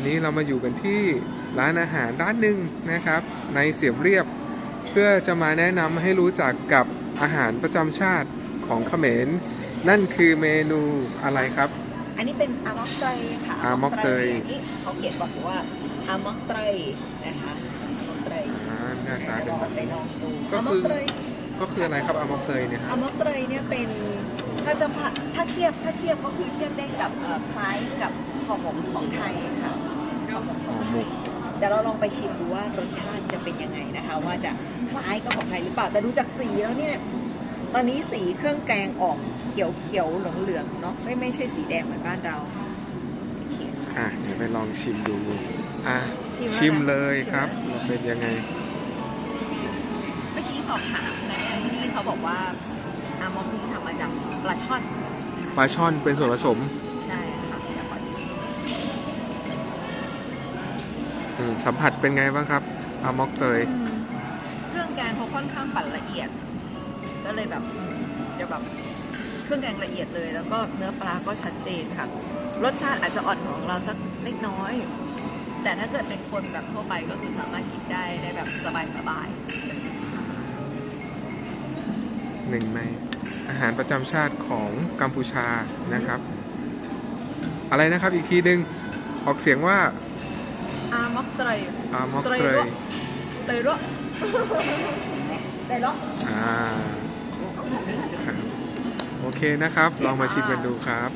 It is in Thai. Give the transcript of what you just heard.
วันนี้เรามาอยู่กันที่ร้านอาหารร้านหนึ่งนะครับ ในเสียมเรียบ เพื่อจะมาแนะนำให้รู้จักกับอาหารประจำชาติของเขมร นั่นคือเมนูอะไรครับ อันนี้เป็นอามอกเตยค่ะอามอกเตยอันนี้เขาเขียนบอกว่าอามอกเตยนะคะอามอกเตยอ่าหน้าตาลเป็นองแบบไปลองดูก็อามคืออกเตยก็คืออะไรครับอามอกเตยเนี่ยครับอามอกเตยเนี่ยเป็น ถ้าจะพะถ้าเทียบถ้าเทียบก็คือเทียบได้กับเอ่อคล้ายกับห่อหมกของไทยค่ะห่อหมกขห่อองไทหมยกเดี๋ยวเราลองไปชิมดูว่ารสชาติจะเป็นยังไงนะคะ ว่าจะคล้ายกับของไทยหรือเปล่าแต่ดูจากสีแล้วเนี่ยตอนนี้สีเครื่องแกงออกเขียวเขียวเหลืองเหลืองๆเนาะไม่ไม่ใช่สีแดงเหมือนบ้านเราโอเคอะเดี๋ยวไปลองชิมดูอะชิมแล้วนะชิมเลยครับชิมแล้วเป็นยังไง เมื่อกี้สอบถามนะที่นี่เขาบอกว่าอามอกนี่ทำมาจากปลาช่อนปลาช่อนเป็นส่วนผสม ใช่ค่ะเดี๋ยวขอชิมอืมสัมผัสเป็นไงบ้างครับอามอกเตยเครื่องแกงเขาค่อนข้างปั่นละเอียด ก็เลยแบบจะแบบเครื่องแกงละเอียดเลย แล้วก็เนื้อปลาก็ชัดเจนค่ะ รสชาติอาจจะอ่อนของเราสักเล็กน้อย แต่ถ้าเกิดเป็นคนแบบทั่วไปก็คือสามารถกินได้ได้แบบสบาย หนึ่งในอาหารประจำชาติของกัมพูชานะครับ อะไรนะครับอีกทีหนึ่งออกเสียงว่าๆอามอกเตยอามอกเตยเตด้ยวยเตยระเตยระอ่าครับโอเคนะครับ ลองมาชิมกันดูครับ